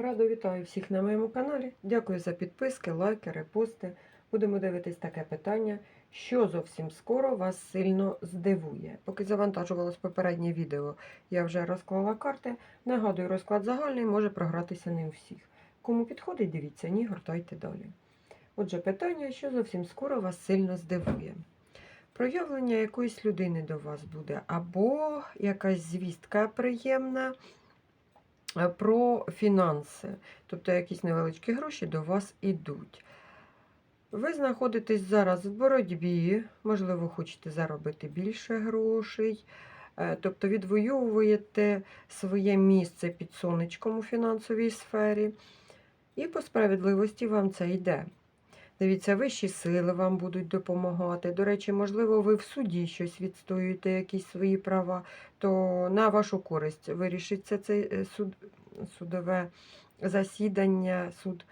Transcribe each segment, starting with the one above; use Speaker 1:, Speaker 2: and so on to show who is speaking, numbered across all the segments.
Speaker 1: Радо вітаю всіх на моєму каналі. Дякую за підписки, лайки, репости. Будемо дивитись таке питання, що зовсім скоро вас сильно здивує. Поки завантажувалось попереднє відео, я вже розклала карти. Нагадую, розклад загальний може програтися не у всіх. Кому підходить, дивіться, ні, гортайте далі. Отже, питання, що зовсім скоро вас сильно здивує. Проявлення якоїсь людини до вас буде, або якась звістка приємна про фінанси, тобто якісь невеличкі гроші до вас ідуть. Ви знаходитесь зараз в боротьбі, можливо, хочете заробити більше грошей, е, тобто відвоюєте своє місце під сонечком у фінансовій сфері, і по справедливості вам це йде. Дивіться, вищі сили вам будуть допомагати. До речі, можливо, ви в суді щось відстоюєте, якісь свої права, то на вашу користь вирішиться це е, суд, судове засідання, суд.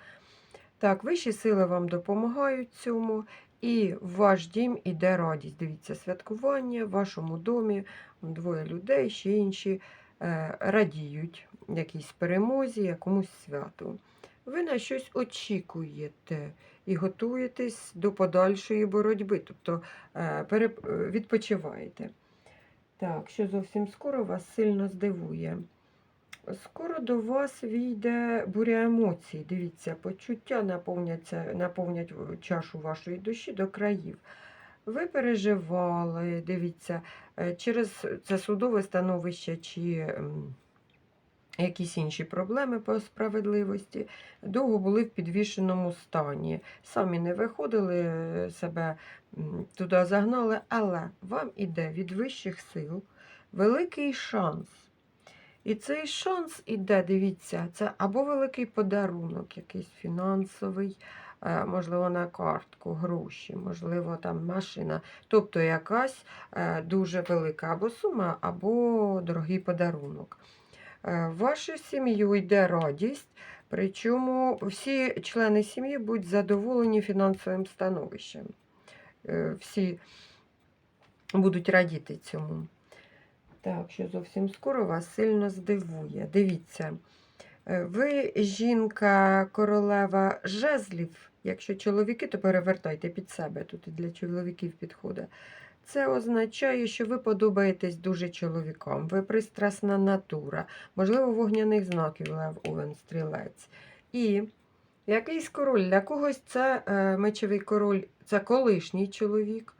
Speaker 1: Так, вищі сили вам допомагають цьому, і в ваш дім іде радість. Дивіться, святкування в вашому домі, двоє людей, ще інші е, радіють якійсь перемозі, якомусь святу. Ви на щось очікуєте і готуєтесь до подальшої боротьби, тобто е, е, відпочиваєте. Так, що зовсім скоро вас сильно здивує. Скоро до вас війде буря емоцій. Дивіться, почуття наповняться, наповнять чашу вашої душі до країв. Ви переживали, дивіться, е, через це судове становище чи якісь інші проблеми по справедливості, довго були в підвішеному стані. Самі не виходили, е, себе туди загнали, але вам іде від вищих сил великий шанс. І цей шанс іде, дивіться, це або великий подарунок, якийсь фінансовий, е, можливо, на картку, гроші, можливо, там машина. Тобто якась е, дуже велика або сума, або дорогий подарунок. Е, В вашу сім'ю йде радість, причому всі члени сім'ї будуть задоволені фінансовим становищем. Е, Всі будуть радіти цьому. Так, що зовсім скоро вас сильно здивує. Дивіться, е, ви жінка королева жезлів. Якщо чоловіки, то перевертайте під себе. Тут і для чоловіків підходить. Це означає, що ви подобаєтесь дуже чоловікам, ви пристрасна натура, можливо, вогняних знаків Лев Овен Стрілець. І якийсь король, для когось це е, мечовий король, це колишній чоловік.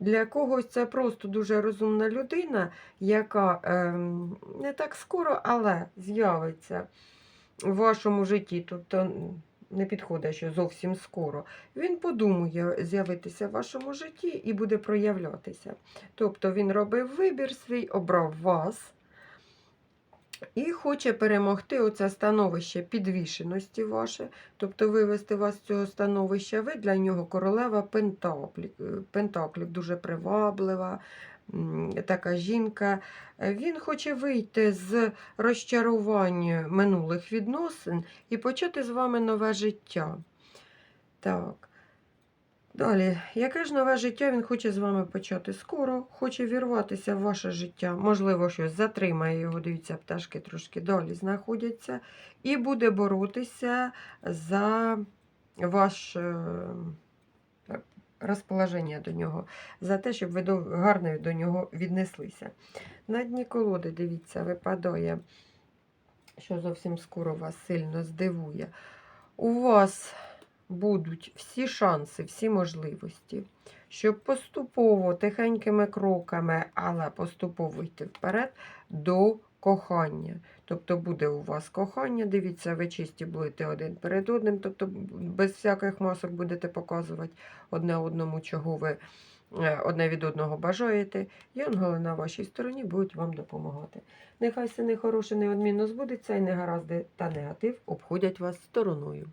Speaker 1: Для когось це просто дуже розумна людина, яка ем, не так скоро, але з'явиться в вашому житті. Тобто не підходить, що зовсім скоро. Він подумує з'явитися в вашому житті і буде проявлятися. Тобто він робив вибір свій, обрав вас. І хоче перемогти оце становище підвішеності ваше, тобто вивести вас з цього становища. Ви для нього королева Пентаклів, Пентаклів дуже приваблива, така жінка. Е, Він хоче вийти з розчарування минулих відносин і почати з вами нове життя. Так. Далі, яке ж нове життя він хоче з вами почати скоро, хоче вірватися в ваше життя. Можливо, щось затримає його, дивіться, пташки трошки далі знаходяться, і буде боротися за ваше розположення до нього, за те, щоб ви гарно до нього віднеслися. На дні колоди, дивіться, випадає, що зовсім скоро вас сильно здивує. У вас будуть всі шанси, всі можливості, щоб поступово, тихенькими кроками, але поступово йти вперед до кохання. Тобто буде у вас кохання, дивіться, ви чисті будете один перед одним, тобто без всяких масок будете показувати одне одному, чого ви е, одне від одного бажаєте. І ангели на вашій стороні будуть вам допомагати. Нехай сини хороше неодмінно збудеться, і негаразди та негатив обходять вас стороною.